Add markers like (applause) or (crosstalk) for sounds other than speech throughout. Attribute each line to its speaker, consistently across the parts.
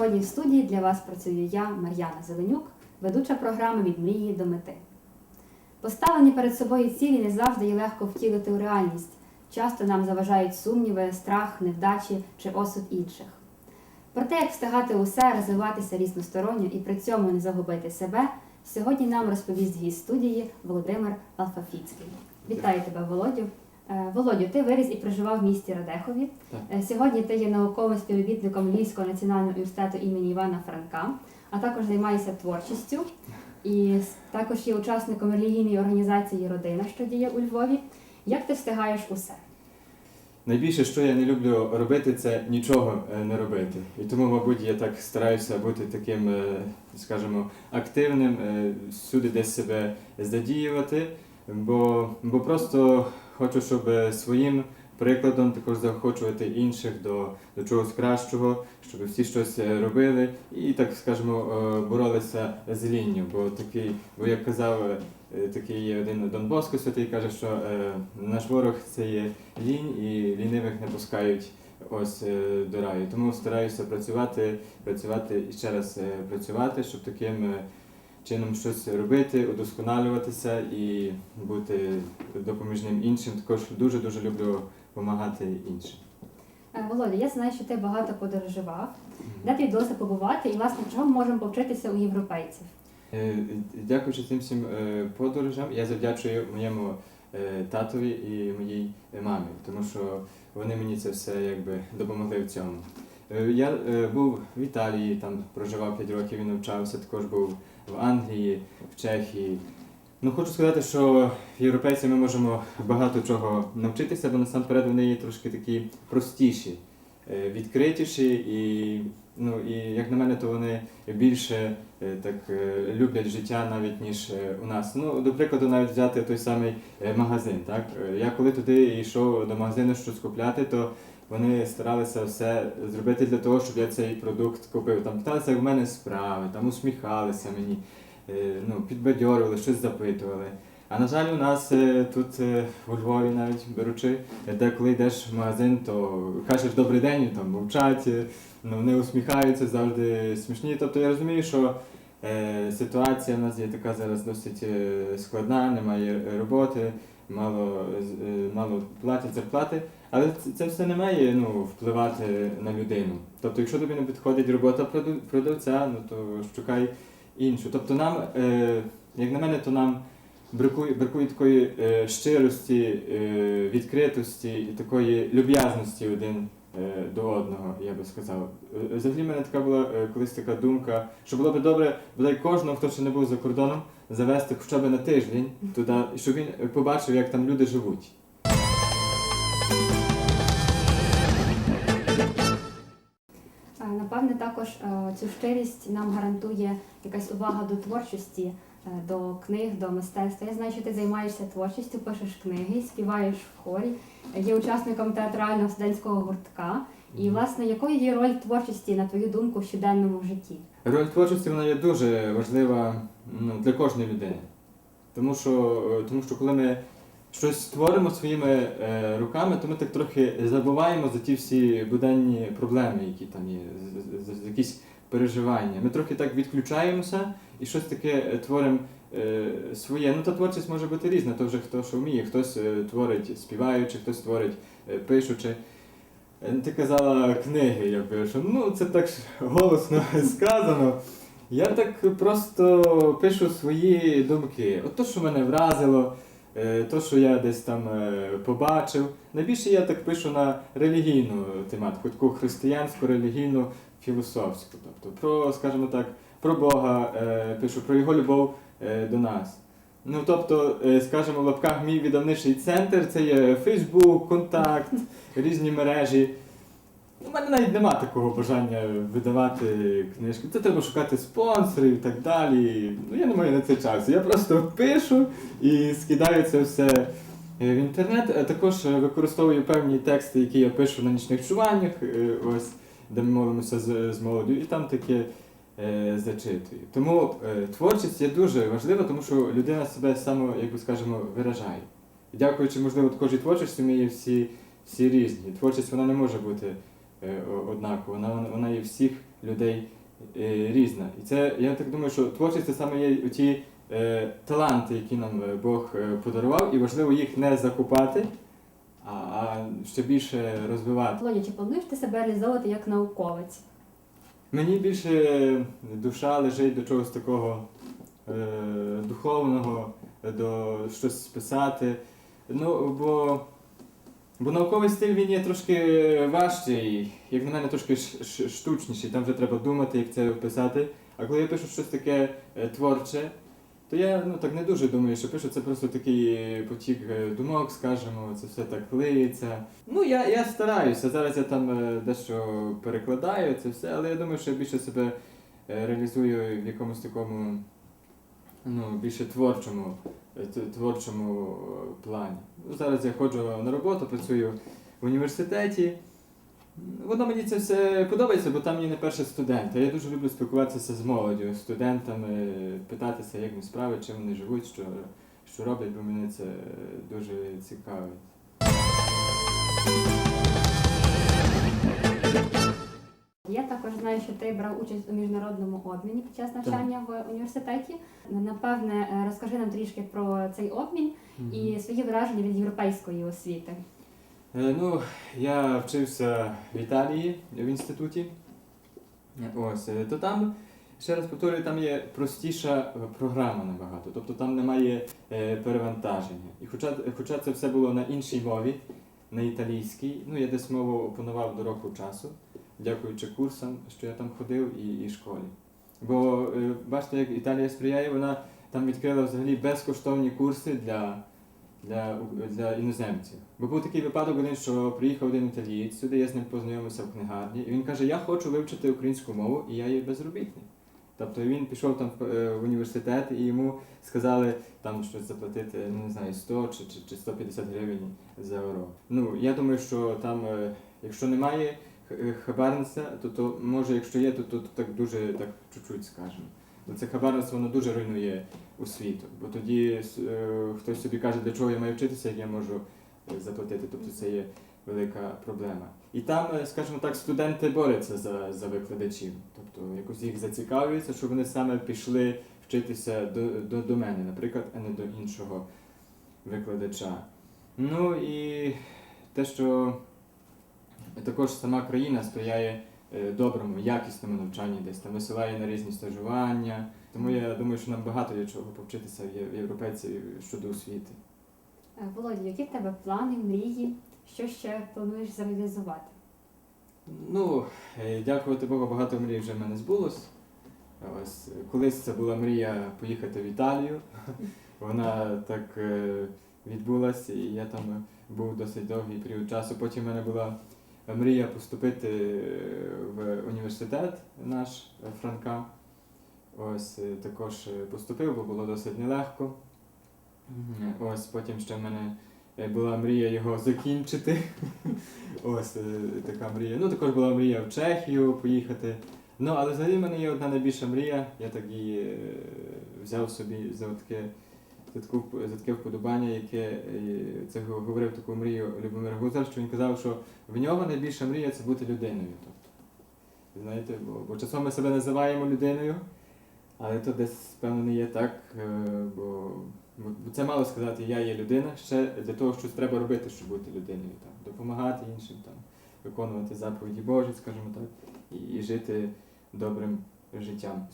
Speaker 1: Сьогодні в студії для вас працюю я, Мар'яна Зеленюк, ведуча програми від мрії до мети. Поставлені перед собою цілі не завжди є легко втілити у реальність. Часто нам заважають сумніви, страх, невдачі чи осуд інших. Про те, як встигати усе, розвиватися різносторонньо і при цьому не загубити себе, сьогодні нам розповість гість студії Володимир Алфафіцький. Вітаю тебе, Володю. Е, Володю, ти виріс і проживав в місті Радехові.
Speaker 2: Так.
Speaker 1: Е, Сьогодні ти є науковим співробітником Львівського національного університету імені Івана Франка, а також займаєшся творчістю. І також є учасником релігійної організації Родина, що діє у Львові. Як ти встигаєш усе?
Speaker 2: Найбільше, що я не люблю робити, це нічого е, не робити. І тому, мабуть, я так стараюся бути таким, скажімо, активним, всюди десь себе задіювати, бо, бо просто хочу, щоб е, своїм прикладом також заохочувати інших до, до чогось кращого, щоб всі щось е, робили і так, скажімо, е, боролися з лінню. Бо такий, бо як казав такий один Дон Боско святий, каже, що наш ворог це є лінь і лінивих не пускають ось до раю. Тому стараюся працювати, працювати і ще раз працювати, щоб таким чином щось робити, удосконалюватися і бути допоміжним іншим. Також дуже дуже люблю допомагати іншим.
Speaker 1: Е, Володя, я знаю, що ти багато подорожував. Де тобі вдалося побувати і, власне, чого ми можемо повчитися у європейців?
Speaker 2: Е, Дякуючи цим всім е, подорожам, я завдячую моєму татові і моїй мамі, тому що вони мені це все якби допомогли в цьому. Я був в Італії, там проживав 5 років і навчався, також був в Англії, в Чехії. Ну, хочу сказати, що європейці ми можемо багато чого навчитися, бо насамперед вони є трошки такі простіші, е, відкритіші і, ну, і як на мене, то вони більше е, так е, люблять життя навіть ніж у нас. Ну, до прикладу, навіть взяти той самий магазин. Так? Я коли туди йшов до магазину щось купляти, то вони старалися все зробити для того, щоб я цей продукт купив. Там питалися, в мене справи, там усміхалися мені, е, ну, підбадьорювали, щось запитували. А на жаль, у нас е, тут е, у Львові навіть беручи, де коли йдеш в магазин, то кажеш добрий день, там мовчать, ну, вони усміхаються, завжди смішні. Тобто я розумію, що е, ситуація в нас є така зараз досить складна, немає роботи, мало, е, мало платять зарплати. Але це, це все не має ну, впливати на людину. Тобто, якщо тобі не підходить робота продавця, ну то шукай іншу. Тобто нам, е, як на мене, то нам бракує, бракує такої е, щирості, е, відкритості і такої люб'язності один е, до одного, я би сказав. Е, Взагалі в мене така була е, колись така думка, що було б добре бодай кожного, хто ще не був за кордоном, завести хоча б на тиждень туди, щоб він побачив, як там люди живуть.
Speaker 1: Напевне, також е, цю щирість нам гарантує якась увага до творчості, е, до книг, до мистецтва. Я знаю, що ти займаєшся творчістю, пишеш книги, співаєш в хорі, є учасником театрального студентського гуртка. І, власне, якою є роль творчості, на твою думку, в щоденному житті?
Speaker 2: Роль творчості вона є дуже важлива ну, для кожної людини. Тому що, е, тому що коли ми щось створимо своїми е, руками, то ми так трохи забуваємо за ті всі буденні проблеми, які там є, з- з- з- якісь переживання. Ми трохи так відключаємося і щось таке е, творимо е, своє. Ну, та творчість може бути різна, то вже хто що вміє, хтось творить співаючи, хтось творить пишучи. Е, Ти казала книги, я пишу. Ну, це так голосно (laughs) сказано. Я так просто пишу свої думки. От то, що мене вразило, то, що я десь там е, побачив. Найбільше я так пишу на релігійну тематику, таку християнську, релігійну, філософську. Тобто про, скажімо так, про Бога е, пишу, про його любов е, до нас. Ну, тобто, е, скажімо, в лапках мій віддавничий центр це є Фейсбук, Контакт, різні мережі. У мене навіть нема такого бажання видавати книжки. Це треба шукати спонсорів і так далі. Ну я не маю на це часу. Я просто пишу і скидаю це все е, в інтернет. А також е, використовую певні тексти, які я пишу на нічних чуваннях, е, ось, де ми молимося з, з молоддю, і там таке е, зачитую. Тому е, творчість є дуже важлива, тому що людина себе само, як би скажемо, виражає. Дякуючи, можливо, також і творчості, ми є всі, всі різні. Творчість вона не може бути е, однакова, вона, вона- є всіх людей е, різна. І це, я так думаю, що творчість це саме є ті е, таланти, які нам е, Бог е, подарував, і важливо їх не закупати, а, а ще більше розвивати.
Speaker 1: Володя, чи плануєш ти себе реалізовувати як науковець?
Speaker 2: Мені більше душа лежить до чогось такого е, духовного, до щось писати. Ну, бо, бо науковий стиль він є трошки важчий, як на мене, трошки штучніший. Там вже треба думати, як це описати. А коли я пишу щось таке е, творче, то я ну, так не дуже думаю, що пишу, це просто такий потік е, думок, скажімо, це все так лиється. Ну, я, я стараюся. Зараз я там е, дещо перекладаю це все, але я думаю, що я більше себе е, реалізую в якомусь такому ну, більше творчому, е, творчому е, плані. Ну, Зараз я ходжу на роботу, працюю в університеті. Воно мені це все подобається, бо там є не перший студент. Я дуже люблю спілкуватися з молоддю, студентами, питатися, як вони справи, чим вони живуть, що, що роблять, бо мене це дуже цікавить.
Speaker 1: Я також знаю, що ти брав участь у міжнародному обміні під час навчання в університеті. Напевне, е, розкажи нам трішки про цей обмін і свої враження від європейської освіти.
Speaker 2: Е, Ну, я вчився в Італії в інституті. Ось, е, то там, ще раз повторюю, там є простіша програма набагато. Тобто там немає е, перевантаження. І хоча, хоча це все було на іншій мові, на італійській, ну я десь мову опанував до року часу, дякуючи курсам, що я там ходив і, і школі. Бо е, бачите, як Італія сприяє, вона там відкрила взагалі безкоштовні курси для для, для іноземців. Бо був такий випадок один, що приїхав один італієць сюди, я з ним познайомився в книгарні, і він каже, я хочу вивчити українську мову, і я є безробітний. Тобто він пішов там в, е, університет і йому сказали там щось заплатити, не знаю, 100 чи, чи, чи 150 гривень за урок. Ну, я думаю, що там, е, якщо немає е, хабарництва, то, то може, якщо є, то, то, то так дуже так чуть-чуть скажемо. Бо це хабарництво воно дуже руйнує освіту. Бо тоді е, хтось собі каже, для чого я маю вчитися, як я можу е, заплатити. Тобто це є велика проблема. І там, е, скажімо так, студенти борються за, за викладачів. Тобто якось їх зацікавлюється, щоб вони саме пішли вчитися до, до, до мене, наприклад, а не до іншого викладача. Ну і те, що також сама країна сприяє е, доброму, якісному навчанню, десь там висилає на різні стажування. Тому я думаю, що нам багато є чого повчитися в європейців щодо освіти.
Speaker 1: Е, Володя, які в тебе плани, мрії? Що ще плануєш зреалізувати?
Speaker 2: Ну, е, дякувати Богу, багато мрій вже в мене збулось. Ось колись це була мрія поїхати в Італію. (laughs) Вона так відбулася, і я там був досить довгий період часу. Потім в мене була мрія поступити е, в університет наш е, Франка. Ось е, також поступив, бо було досить нелегко. Ось потім ще в мене була мрія його закінчити. (laughs) Ось така мрія. Ну, також була мрія в Чехію поїхати. Ну, але взагалі в мене є одна найбільша мрія. Я так її взяв собі за таке, за, таку, за таке вподобання, яке е, це говорив таку мрію Любомир Гузар, що він казав, що в нього найбільша мрія це бути людиною. Тобто, знаєте, бо, бо часом ми себе називаємо людиною, але то десь, певно, не є так, е, бо, бо це мало сказати, я є людина, ще для того щось треба робити, щоб бути людиною. Там, допомагати іншим, там, виконувати заповіді Божі, скажімо так, і, і жити добрим життям.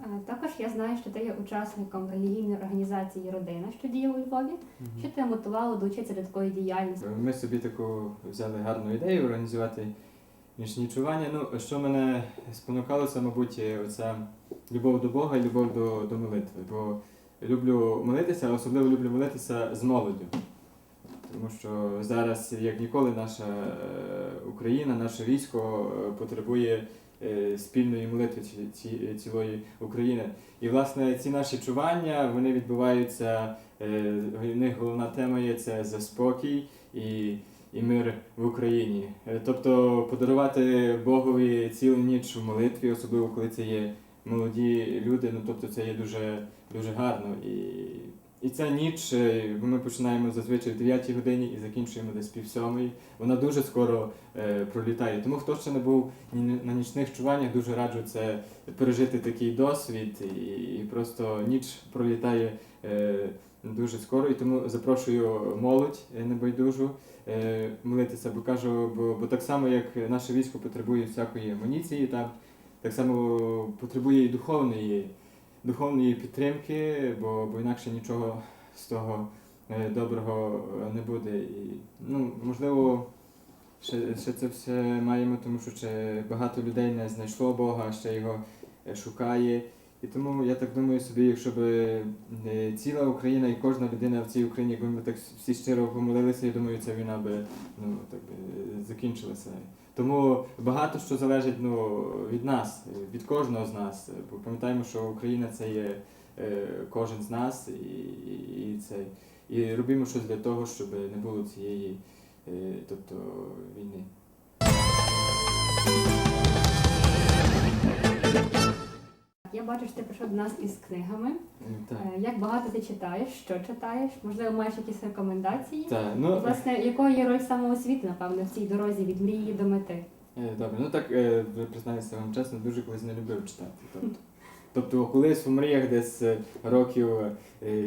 Speaker 1: Е, Також я знаю, що ти є учасником релігійної організації Родина, що діє у Львові. Що тебе мотивувало долучитися до такої діяльності?
Speaker 2: Ми собі таку взяли гарну ідею організувати нічнічування. Ну, що мене спонукало, це, мабуть, оця любов до Бога і любов до, до молитви. Бо люблю молитися, особливо люблю молитися з молоддю. Тому що зараз, як ніколи, наша е, Україна, наше військо е, потребує е, спільної молитви ці- ці- цілої України. І, власне, ці наші чування вони відбуваються. е, В них головна тема є це за спокій і, і мир в Україні. Е, Тобто подарувати Богові цілу ніч в молитві, особливо коли це є молоді люди, ну тобто це є дуже, дуже гарно. І і ця ніч, е, ми починаємо зазвичай в 9 годині і закінчуємо десь пів сьомої. Вона дуже скоро е, пролітає. Тому хто ще не був на нічних чуваннях, дуже раджу це пережити такий досвід. І, і просто ніч пролітає е, дуже скоро. І тому запрошую молодь е, небайдужу е, молитися, бо кажу, бо, бо так само як наше військо потребує всякої амуніції, так, так само потребує і духовної, духовної підтримки, бо, бо інакше нічого з того е, доброго е, не буде. І, ну, можливо, ще, ще це все маємо, тому що ще багато людей не знайшло Бога, ще його е, шукає. І тому я так думаю собі, якщо б ціла Україна і кожна людина в цій Україні, якби ми так всі щиро помолилися, я думаю, ця війна би ну, так би закінчилася. Тому багато що залежить ну, від нас, від кожного з нас. Бо пам'ятаємо, що Україна це є е, кожен з нас, і, і, це, і робимо щось для того, щоб не було цієї е, тобто, війни.
Speaker 1: Я бачу, що ти прийшов до нас із книгами.
Speaker 2: Так.
Speaker 1: Е, Як багато ти читаєш, що читаєш? Можливо, маєш якісь рекомендації?
Speaker 2: Так,
Speaker 1: І,
Speaker 2: ну,
Speaker 1: Власне, якою є роль самоосвіти, напевно, в цій дорозі від мрії до мети?
Speaker 2: Е, Добре, ну так е, признаюся вам чесно, дуже колись не любив читати. Тобто, (laughs) тобто колись в мріях десь років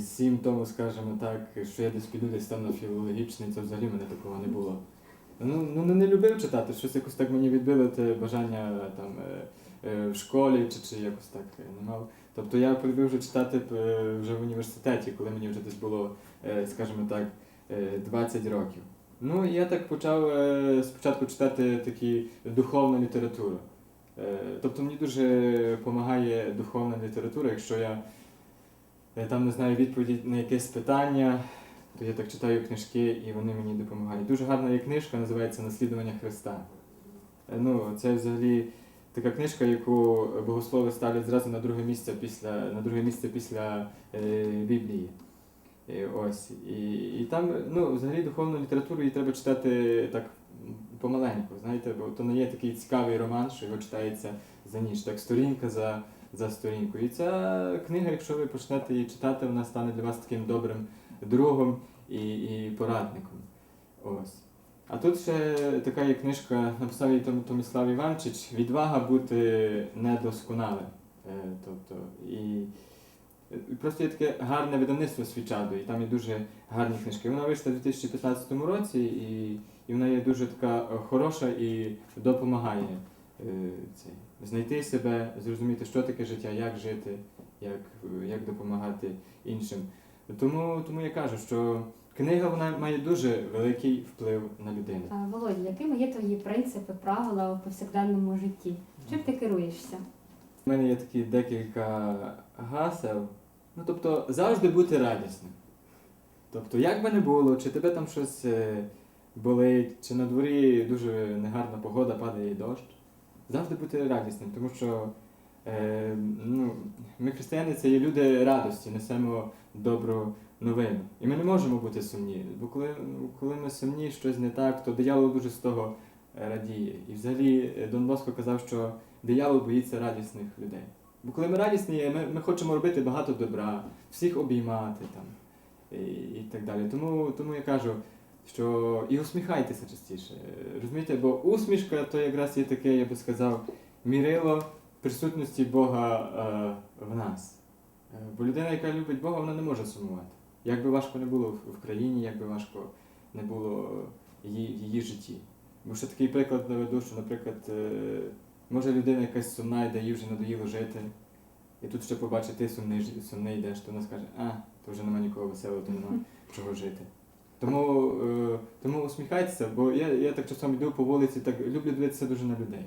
Speaker 2: сім тому, скажімо так, що я десь піду десь там на філологічний, це взагалі мене такого не було. Ну, ну не- любив читати, щось якось так мені відбило те бажання там в школі чи, чи якось так е, не мав. Тобто я полюбив вже читати е, вже в університеті, коли мені вже десь було, е, скажімо так, е, 20 років. Ну, я так почав е, спочатку читати такі духовну літературу. Е, Тобто мені дуже допомагає духовна література, якщо я е, там не знаю відповіді на якесь питання, то я так читаю книжки і вони мені допомагають. Дуже гарна є книжка, називається Наслідування Христа. Е, Ну, це взагалі така книжка, яку богослови ставлять зразу на друге місце після, на друге місце після е, Біблії. І ось. І, і там, ну, взагалі духовну літературу її треба читати так помаленьку, знаєте, бо то не є такий цікавий роман, що його читається за ніч, так сторінка за, за сторінкою. І ця книга, якщо ви почнете її читати, вона стане для вас таким добрим другом і, і порадником. Ось. А тут ще така є книжка, написав її Томіслав Іванчич Відвага бути недосконалим. Е, тобто, і Просто є таке гарне видавництво Свічадо, і там є дуже гарні книжки. Вона вийшла у 2015 році, і, і вона є дуже така е, хороша і допомагає е, знайти себе, зрозуміти, що таке життя, як жити, як, як допомагати іншим. Тому, тому я кажу, що книга вона має дуже великий вплив на людину.
Speaker 1: Володя, якими є твої принципи, правила у повсякденному житті? Чим ти керуєшся?
Speaker 2: У мене є такі декілька гасел. Ну, тобто, завжди бути радісним. Тобто, як би не було, чи тебе там щось е, болить, чи на дворі дуже негарна погода, падає дощ, завжди бути радісним, тому що е, ну, ми, християни, це є люди радості, несемо добру новину. І ми не можемо бути сумні, бо коли, коли ми сумні, щось не так, то диявол дуже з того е, радіє. І взагалі е, Дон Боско казав, що диявол боїться радісних людей. Бо коли ми радісні, ми, ми хочемо робити багато добра, всіх обіймати там і, і так далі. Тому, тому я кажу, що і усміхайтеся частіше. Розумієте, бо усмішка то якраз є таке, я би сказав, мірило присутності Бога е, в нас. Е, Бо людина, яка любить Бога, вона не може сумувати. Як би важко не було в, країні, як би важко не було її, в її житті. Бо ще такий приклад наведу, що, наприклад, е, може людина якась сумна йде, їй вже надоїло жити, і тут ще побачить, ти сумний, сумний йдеш, то вона скаже, а, то вже нема нікого веселого, то нема чого жити. Тому, е, тому усміхайтеся, бо я, я так часом йду по вулиці, так люблю дивитися дуже на людей.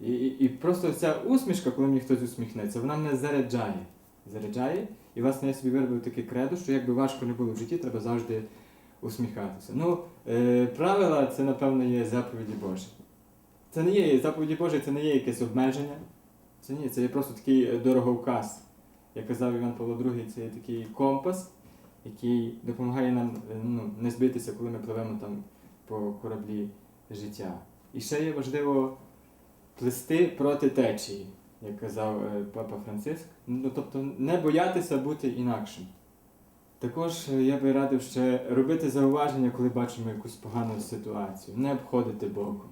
Speaker 2: І, і, і просто ця усмішка, коли мені хтось усміхнеться, вона мене заряджає. Заряджає. І власне я собі виробив таке кредо, що як би важко не було в житті, треба завжди усміхатися. Ну, е, правила це, напевно, є заповіді Божі. Це не є заповіді Божі, це не є якесь обмеження. Це ні, це є просто такий е, дороговказ. Як казав Іван Павло II, це є такий компас, який допомагає нам е, ну, не збитися, коли ми пливемо там по кораблі життя. І ще є важливо плисти проти течії. Як казав е, папа Франциск. Ну, тобто не боятися бути інакшим. Також е, я би радив ще робити зауваження, коли бачимо якусь погану ситуацію, не обходити боком.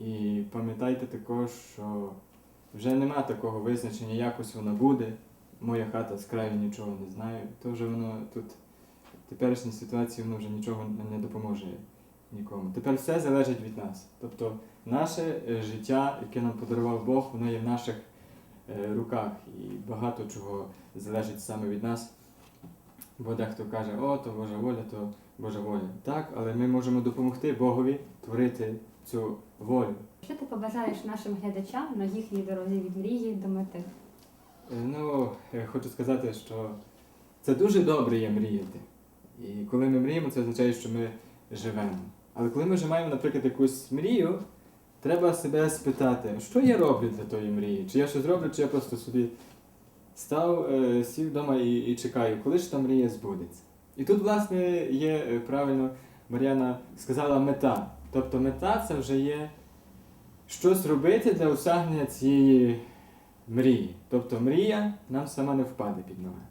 Speaker 2: І пам'ятайте також, що вже нема такого визначення, якось воно буде. Моя хата з краю нічого не знає. То вже воно тут в теперішній ситуації воно вже нічого не допоможе нікому. Тепер все залежить від нас. Тобто наше е, життя, яке нам подарував Бог, воно є в наших е, руках. І багато чого залежить саме від нас. Бо дехто каже, о, то Божа воля, то Божа воля. Так, але ми можемо допомогти Богові творити цю волю.
Speaker 1: Що ти побажаєш нашим глядачам на їхній дорозі від мрії до мети?
Speaker 2: Е, Ну, хочу сказати, що це дуже добре є мріяти. І коли ми мріємо, це означає, що ми живемо. Але коли ми вже маємо, наприклад, якусь мрію, треба себе спитати, що я роблю для тої мрії? Чи я щось роблю, чи я просто собі став, е, сів вдома і, і чекаю, коли ж та мрія збудеться. І тут, власне, є е, правильно, Мар'яна сказала мета. Тобто мета це вже є щось робити для осягнення цієї мрії. Тобто мрія нам сама не впаде під ноги.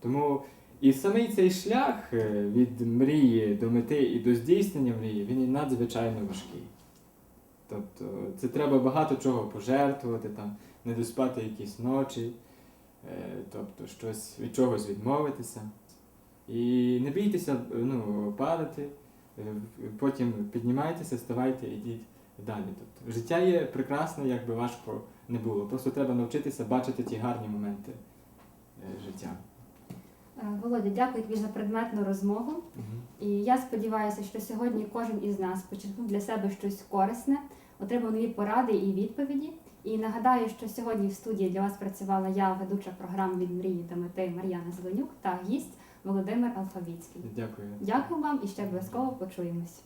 Speaker 2: Тому і самий цей шлях е, від мрії до мети і до здійснення мрії, він надзвичайно важкий. Тобто це треба багато чого пожертвувати, там, не доспати якісь ночі, е, тобто щось від чогось відмовитися. І не бійтеся ну, падати, е, потім піднімайтеся, вставайте, ідіть далі. Тобто, життя є прекрасне, як би важко не було. Просто треба навчитися бачити ті гарні моменти життя.
Speaker 1: Е, Володя, дякую тобі за предметну розмову. І я сподіваюся, що сьогодні кожен із нас почерпнув для себе щось корисне, отримав нові поради і відповіді. І нагадаю, що сьогодні в студії для вас працювала я, ведуча програми від мрії до мети Мар'яна Зеленюк та гість Володимир Алфавіцький.
Speaker 2: Дякую.
Speaker 1: Дякую вам і ще обов'язково почуємось.